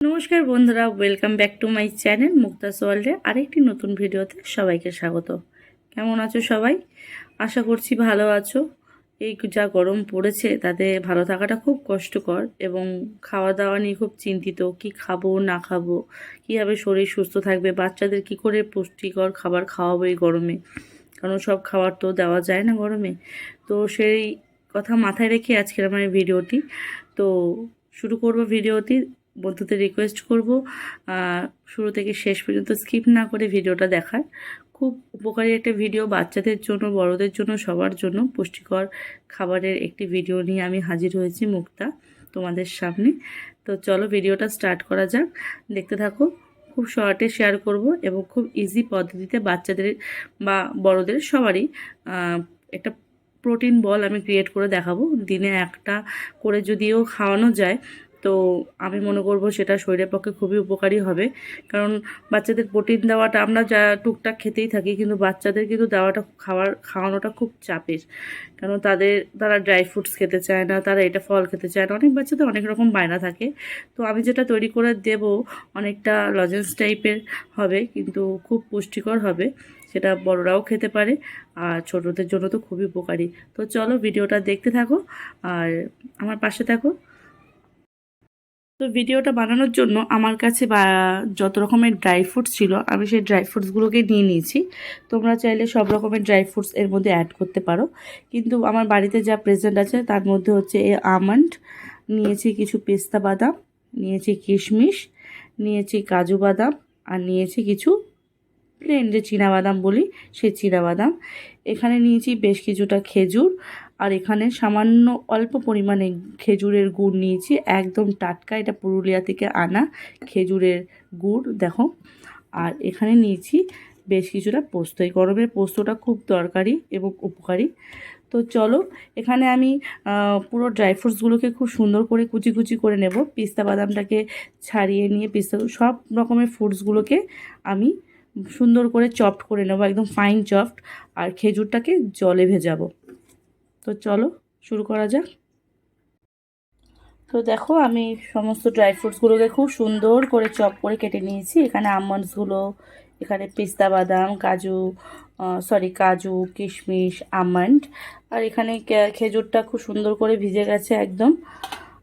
নমস্কার বন্ধুরা welcome back to my channel Mukta's ওয়ার্ল্ডে আরেকটি নতুন ভিডিওতে সবাইকে স্বাগত। কেমন আছো সবাই? আশা করছি ভালো আছো। এই যা গরম পড়েছে, তাতে ভালো থাকাটা খুব কষ্টকর এবং খাওয়া দাওয়া নিয়ে খুব চিন্তিত, কি খাব, না খাব, কীভাবে শরীর সুস্থ থাকবে, বাচ্চাদের কি করে পুষ্টিকর খাবার খাওয়াবো এই গরমে? কারণ সব খাবার তো দেওয়া যায় না গরমে। তো সেই কথা মাথায় রেখে আজকের আমার ভিডিওটি। তো শুরু করব ভিডিওটি। বন্ধুদের রিকোয়েস্ট করব। শুরু থেকে শেষ পর্যন্ত স্কিপ না করে ভিডিওটা দেখার। খুব উপকারী একটা ভিডিও বাচ্চাদের জন্য, বড়দের জন্য, সবার জন্য পুষ্টিকর খাবারের একটি ভিডিও নিয়ে আমি হাজির হয়েছি মুক্তা তোমাদের সামনে। তো চলো ভিডিওটা স্টার্ট করা যাক। দেখতে থাকো, খুব শর্টে শেয়ার করব এবং খুব ইজি পদ্ধতিতে বাচ্চাদের বা বড়দের সবারই একটা প্রোটিন বল আমি ক্রিয়েট করে দেখাবো। দিনে একটা করে যদিও খাওয়ানো যায় তো আমি মনে করব সেটা শরীরের পক্ষে খুবই উপকারী হবে। কারণ বাচ্চাদের প্রোটিন দেওয়াটা আমরা যা টুকটাক খেতেই থাকি, কিন্তু বাচ্চাদের কিন্তু দেওয়াটা খাওয়ার, খাওয়ানোটা খুব চাপের। কারণ তাদের, তারা ড্রাই ফ্রুটস খেতে চায় না, তারা এটা ফল খেতে চায় না। অনেক বাচ্চাদের অনেক রকম বায়না থাকে। তো আমি যেটা তৈরি করে দেব অনেকটা লজেন্স টাইপের হবে, কিন্তু খুব পুষ্টিকর হবে। সেটা বড়রাও খেতে পারে, আর ছোটদের জন্য তো খুবই উপকারী। তো চলো ভিডিওটা দেখতে থাকো, আর আমার পাশে থাকো। তো ভিডিওটা বানানোর জন্য আমার কাছে বা যত রকমের ড্রাই ফ্রুটস ছিল, আমি সেই ড্রাই ফ্রুটসগুলোকে নিয়ে নিয়েছি। তোমরা চাইলে সব রকমের ড্রাই ফ্রুটস এর মধ্যে অ্যাড করতে পারো। কিন্তু আমার বাড়িতে যা প্রেজেন্ট আছে, তার মধ্যে হচ্ছে এ আমন্ড নিয়েছি কিছু পেস্তা বাদাম, নিয়েছি কিশমিশ, নিয়েছি কাজু বাদাম, আর নিয়েছি কিছু প্লেন যে বাদাম বলি, সেই বাদাম। এখানে নিয়েছি বেশ কিছুটা খেজুর আর এখানে সামান্য অল্প পরিমাণে খেজুরের গুড় নিয়েছি। একদম টাটকা এটা পুরুলিয়া থেকে আনা খেজুরের গুড়, দেখো। আর এখানে নিয়েছি বেশ কিছুটা পোস্ত। এই গরমের পোস্তটা খুব দরকারি এবং উপকারী। তো চলো, এখানে আমি পুরো ড্রাই ফ্রুটসগুলোকে খুব সুন্দর করে কুচি কুচি করে নেব। পিস্তা বাদামটাকে ছাড়িয়ে নিয়ে পিস্তা, সব রকমের ফ্রুটসগুলোকে আমি সুন্দর করে চপড করে নেব, একদম ফাইন চপড। আর খেজুরটাকে জলে ভেজাবো। তো চলো, শুরু করা যাক। তো দেখো, আমি সমস্ত ড্রাই ফ্রুটসগুলোকে খুব সুন্দর করে চপ করে কেটে নিয়েছি। এখানে আমন্ডসগুলো এখানে পিস্তা বাদাম, কাজু সরি কাজু, কিশমিশ আমন্ড আর এখানে খেজুরটা খুব সুন্দর করে ভিজে গেছে একদম।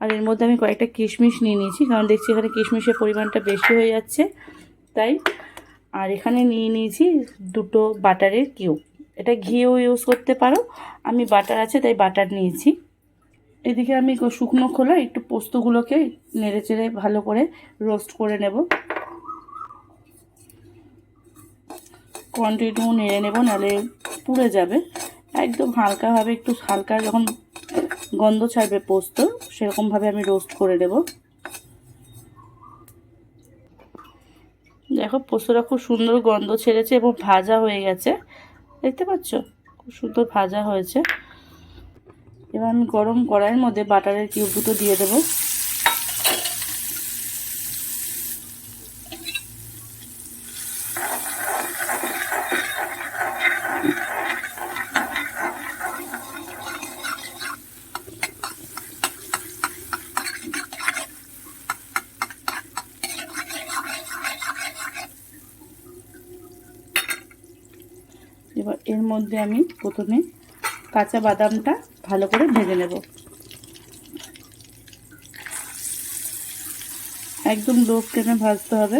আর এর মধ্যে আমি কয়েকটা কিশমিশ নিয়ে নিয়েছি, কারণ দেখছি এখানে কিশমিশের পরিমাণটা বেশি হয়ে যাচ্ছে, তাই। আর এখানে নিয়ে নিয়েছি দুটো বাটারের কিউব। এটা ঘিও ইউজ করতে পারো। আমি বাটার আছে, তাই বাটার নিয়েছি। এদিকে আমি শুকনো খোলা একটু পোস্তগুলোকে নেড়ে চেড়ে ভালো করে রোস্ট করে নেব। কন্টিনিউ নেড়ে নেব, নাহলে পুড়ে যাবে। একদম হালকাভাবে একটু হালকা যখন গন্ধ ছাড়বে পোস্ত, সেরকমভাবে আমি রোস্ট করে নেব। দেখো পোস্তটা খুব সুন্দর গন্ধ ছেড়েছে এবং ভাজা হয়ে গেছে। দেখতে পাচ্ছ? খুব সুন্দর ভাজা হয়েছে। এবার আমি গরম কড়াইয়ের মধ্যে বাটারের কিউব দুটো দিয়ে দেবো। এবার এর মধ্যে আমি প্রথমে কাঁচা বাদামটা ভালো করে ভেজে নেব। একদম লো ফ্লেমে ভাজতে হবে।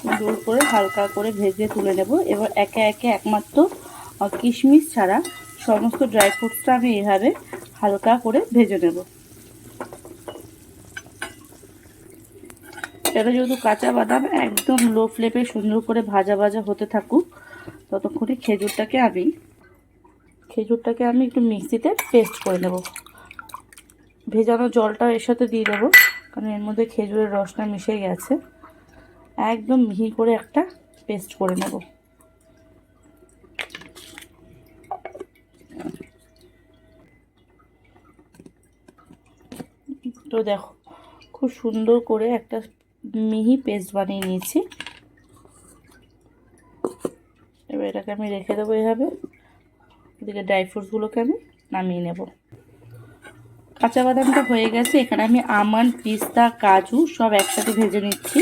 সুন্দর করে হালকা করে ভেজে তুলে নেব। এবার একে একে একমাত্র কিশমিশ ছাড়া সমস্ত ড্রাই ফ্রুটসটা আমি এভাবে হালকা করে ভেজে নেব। এটা যেহেতু কাঁচা বাদাম, একদম লো ফ্লেমে সুন্দর করে ভাজা ভাজা হতে থাকুক, ততক্ষণে খেজুরটাকে আমি খেজুরটাকে আমি একটু মিক্সিতে পেস্ট করে নেব। ভেজানো জলটা এর সাথে দিয়ে দেবো, কারণ এর মধ্যে খেজুরের রসটা মিশে গেছে। একদম মিহি করে একটা পেস্ট করে নেব। তো দেখো, খুব সুন্দর করে একটা মিহি পেস্ট বানিয়ে নিয়েছি। এবার এটাকে আমি রেখে দেবো এভাবে। এদিকে ড্রাই ফ্রুটসগুলোকে আমি নামিয়ে নেব। কাঁচা বাদামটা হয়ে গেছে, এখানে আমি আমন্ড, পিস্তা, কাজু সব একসাথে ভেজে নিচ্ছি।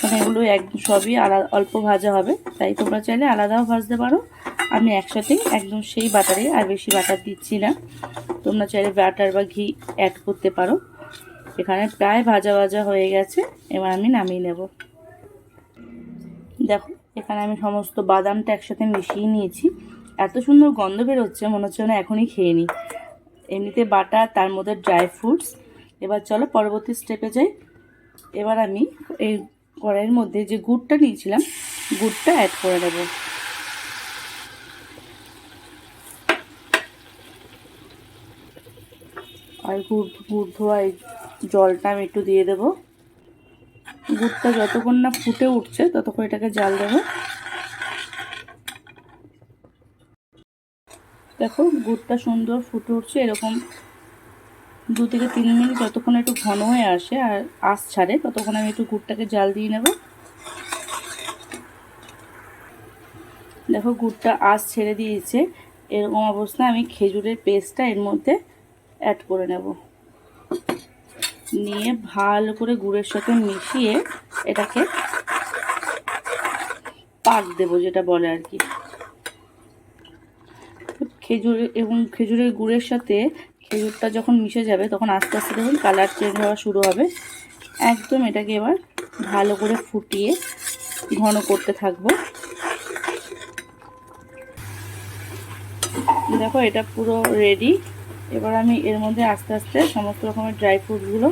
মানে এগুলো এক, সবই আলাদা অল্প ভাজা হবে। তাই তোমরা চাইলে আলাদাও ভাজতে পারো। আমি একসাথেই একদম সেই বাটারে আর বেশি বাটার দিচ্ছি না। তোমরা চাইলে বাটার বা ঘি অ্যাড করতে পারো। এখানে প্রায় ভাজা ভাজা হয়ে গেছে, এবার আমি নামিয়ে নেব। দেখো, এখানে আমি সমস্ত বাদামটা একসাথে মিশিয়ে নিয়েছি। এত সুন্দর গন্ধ বেরোচ্ছে, মনে হচ্ছে না এখনই খেয়ে নিই। এমনিতে বাটার তার মধ্যে ড্রাই ফ্রুটস এবার চলো পরবর্তী স্টেপে যাই। এবার আমি এই কড়াইয়ের মধ্যে যে গুড়টা নিয়েছিলাম, গুড়টা অ্যাড করে দেব আর গুড় গুড় ধোয়া জলটা আমি একটু দিয়ে দেবো। গুড়টা যতক্ষণ না ফুটে উঠছে, ততক্ষণ এটাকে জাল দেবো। দেখো, গুড়টা সুন্দর ফুটে উঠছে, এরকম দু থেকে তিন মিনিট যতক্ষণ একটু ঘন হয়ে আসে আর আঁশ ছাড়ে, ততক্ষণ আমি একটু গুড়টাকে জাল দিয়ে নেব। দেখো, গুড়টা আঁশ ছেড়ে দিয়েছে। এরকম অবস্থায় আমি খেজুরের পেস্টটা এর মধ্যে অ্যাড করে নেব। নিয়ে ভালো করে গুড়ের সাথে মিশিয়ে এটাকে পাক দেবো, যেটা বলে আর কি। খেজুর এবং খেজুরের গুড়ের সাথে খেজুরটা যখন মিশে যাবে, তখন আস্তে আস্তে দেখুন কালার চেঞ্জ হওয়া শুরু হবে। একদম এটাকে এবার ভালো করে ফুটিয়ে ঘন করতে থাকব। দেখো, এটা পুরো রেডি এবার আমি এর মধ্যে আস্তে আস্তে সমস্ত রকমের ড্রাই ফ্রুটসগুলো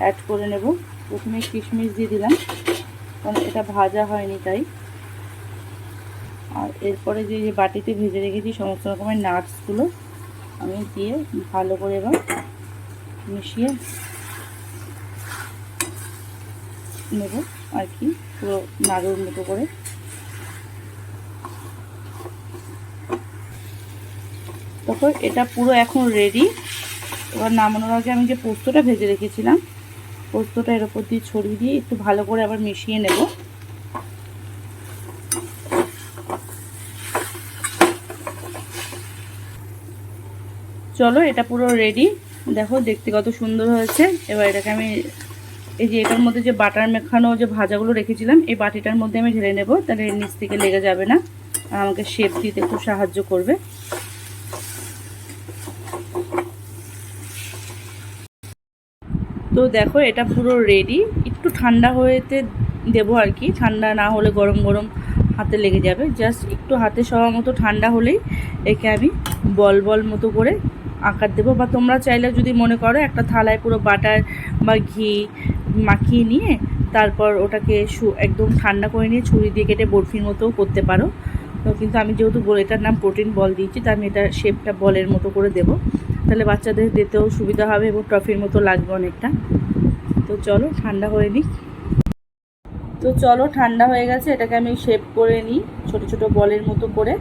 অ্যাড করে নেব। প্রথমে কিশমিশ দিয়ে দিলাম, কারণ এটা ভাজা হয়নি তাই। আর এরপরে যে যে বাটিতে ভেজে রেখেছি সমস্ত রকমের নাটসগুলো আমি দিয়ে ভালো করে এবার মিশিয়ে নেব আর কি, পুরো নাড়ুর মতো করে। তারপর এটা পুরো এখন রেডি এবার নামানোর আগে আমি যে পোস্তটা ভেজে রেখেছিলাম, পোস্তটা এর ওপর দিয়ে ছড়িয়ে দিয়ে একটু ভালো করে আবার মিশিয়ে নেব। চলো, এটা পুরো রেডি দেখো, দেখতে কত সুন্দর হয়েছে। এবার এটাকে আমি, এই যে এটার মধ্যে যে বাটার মেখানো যে ভাজাগুলো রেখেছিলাম, এই বাটিটার মধ্যে আমি ঢেলে নেব। তাহলে নিচ থেকে লেগে যাবে না। আর আমাকে শেপ দিতে খুব সাহায্য করবে। তো দেখো, এটা পুরো রেডি একটু ঠান্ডা হয়েতে দেবো আর কি। ঠান্ডা না হলে গরম গরম হাতে লেগে যাবে। জাস্ট একটু হাতে সবার মতো ঠান্ডা হলেই একে আমি বল বল মতো করে আকার দেবো। বা তোমরা চাইলে যদি মনে করো, একটা থালায় পুরো বাটার বা ঘি মাখিয়ে নিয়ে তারপর ওটাকে একদম ঠান্ডা করে নিয়ে ছুরি দিয়ে কেটে বরফির মতোও করতে পারো। তো কিন্তু আমি যেহেতু এটার নাম প্রোটিন বল দিয়েছি, তো আমি এটা শেপটা বলের মতো করে দেবো। তাহলে বাচ্চাদের দিতেও সুবিধা হবে এবং ট্রফির মতো লাগবে অনেকটা। তো চলো, ঠান্ডা হয়ে নিই। তো চলো, ঠান্ডা হয়ে গেছে, এটাকে আমি শেপ করে নিই, ছোট ছোট বলের মতো করে।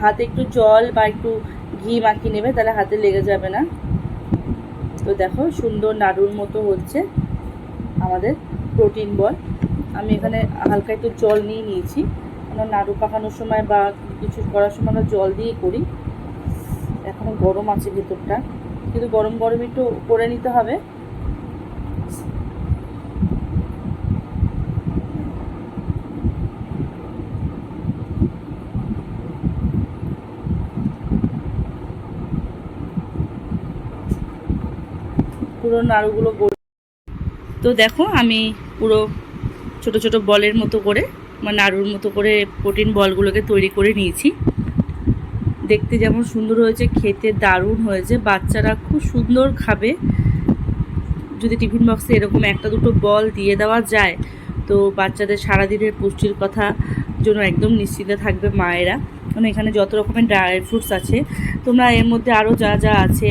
হাতে একটু জল বা একটু ঘি মাখিয়ে নেবে, তাহলে হাতে লেগে যাবে না। তো দেখো, সুন্দর নাড়ুর মতো হচ্ছে আমাদের প্রোটিন বল। আমি এখানে হালকা একটু জল নিয়ে নিয়েছি। আমরা নাড়ু পাকানোর সময় বা কিছু করার সময় আমরা জল দিয়ে করি। এখনও গরম আছে ভেতরটা। কিন্তু গরম গরম একটু করে নিতে হবে। পুরো নাড়ুগুলো তো দেখো আমি পুরো ছোট ছোট বলের মতো করে মানে নাড়ুর মতো করে প্রোটিন বলগুলোকে তৈরি করে নিয়েছি। দেখতে যেমন সুন্দর হয়েছে, খেতে দারুণ হয়েছে। বাচ্চারা খুব সুন্দর খাবে। যদি টিফিন বক্সে এরকম একটা দুটো বল দিয়ে দেওয়া যায়, তো বাচ্চাদের সারাদিনের পুষ্টির কথা জন্য একদম নিশ্চিন্ত থাকবে মায়েরা। মানে এখানে যত রকমের ড্রাই ফ্রুটস আছে, তোমরা এর মধ্যে আরও যা যা আছে,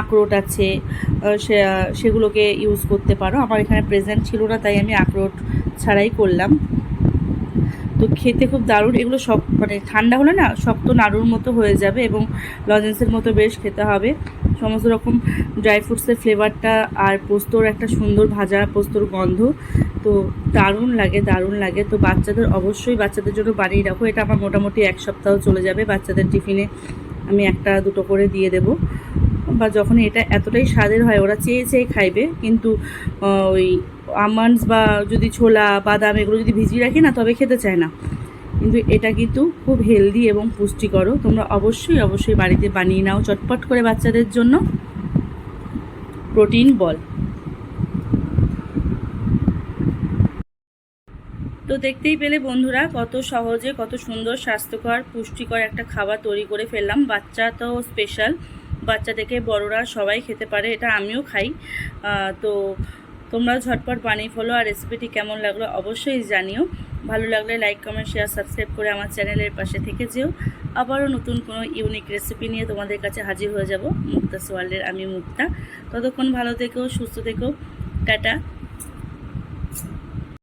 আখরোট আছে সেগুলোকে ইউজ করতে পারো। আমার এখানে প্রেজেন্ট ছিল না, তাই আমি আখরোট ছাড়াই করলাম। তো খেতে খুব দারুণ। এগুলো সব মানে ঠান্ডা হলে না শক্ত নাড়ুর মতো হয়ে যাবে এবং লজেন্সের মতো বেশ খেতে হবে। সমস্ত রকম ড্রাই ফ্রুটসের ফ্লেভারটা আর পোস্তর একটা সুন্দর ভাজা পোস্তর গন্ধ। তো দারুণ লাগে দারুণ লাগে। তো বাচ্চাদের অবশ্যই বাচ্চাদের জন্য বানিয়ে রাখো। এটা আমার মোটামুটি এক সপ্তাহ চলে যাবে। বাচ্চাদের টিফিনে আমি একটা দুটো করে দিয়ে দেবো। বা যখন এটা এতটাই স্বাদের হয়, ওরা চেয়ে চেয়ে খাইবে। কিন্তু ওই আমন্ডস বা যদি ছোলা, বাদাম এগুলো যদি ভিজিয়ে রাখি না, তবে খেতে চায় না। কিন্তু এটা কিন্তু খুব হেলদি এবং পুষ্টিকরও তোমরা অবশ্যই অবশ্যই বাড়িতে বানিয়ে নাও চটপট করে বাচ্চাদের জন্য। Protein ball. তো দেখতেই পেলে বন্ধুরা, কত সহজে, কত সুন্দর, স্বাস্থ্যকর, পুষ্টিকর একটা খাবার তৈরি করে ফেললাম। বাচ্চা তো স্পেশাল বাচ্চা থেকে বড়রা সবাই খেতে পারে, এটা আমিও খাই। তো তোমরা ঝটপট বানিয়ে ফেলো আর রেসিপিটি কেমন লাগল অবশ্যই জানিও। ভালো লাগলে লাইক কমেন্ট শেয়ার সাবস্ক্রাইব করে আমার চ্যানেলের পাশে থেকে যেও। আবারও নতুন কোনো ইউনিক রেসিপি নিয়ে তোমাদের কাছে হাজির হয়ে যাব। মুক্তা সোয়ালের আমি মুক্তা। ততক্ষণ ভালো থেকো, সুস্থ থেকো। টাটা।